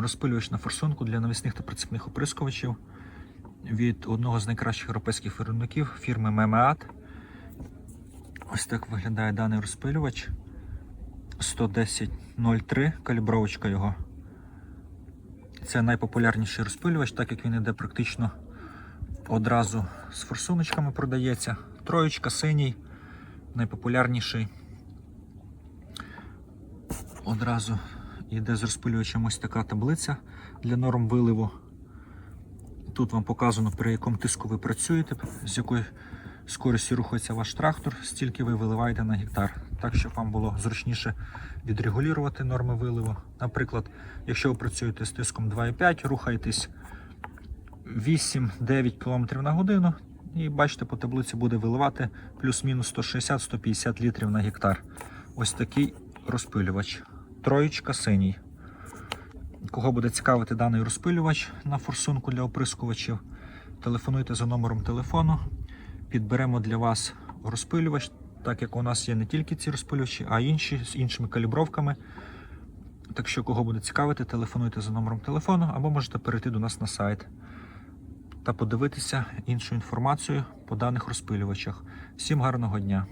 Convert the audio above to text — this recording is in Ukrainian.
розпилювач на форсунку для навісних та прицепних оприскувачів від одного з найкращих європейських виробників фірми Мемеат. Ось так виглядає даний розпилювач. 110.03, калібровочка його. Це найпопулярніший розпилювач, так як він іде практично одразу з форсуночками продається. Троєчка, синій, найпопулярніший. Одразу йде з розпилювачем ось така таблиця для норм виливу. Тут вам показано, при якому тиску ви працюєте, з якою скоростю рухається ваш трактор, стільки ви виливаєте на гектар. Так, щоб вам було зручніше відрегулювати норми виливу. Наприклад, якщо ви працюєте з тиском 2,5, рухаєтесь 8-9 км на годину, і бачите, по таблиці буде виливати плюс-мінус 160-150 літрів на гектар. Ось такий розпилювач. Троєчка синій. Кого буде цікавити даний розпилювач на форсунку для оприскувачів, телефонуйте за номером телефону. Підберемо для вас розпилювач, так як у нас є не тільки ці розпилювачі, а інші з іншими калібровками. Так що, кого буде цікавити, телефонуйте за номером телефону або можете перейти до нас на сайт та подивитися іншу інформацію по даних розпилювачах. Всім гарного дня!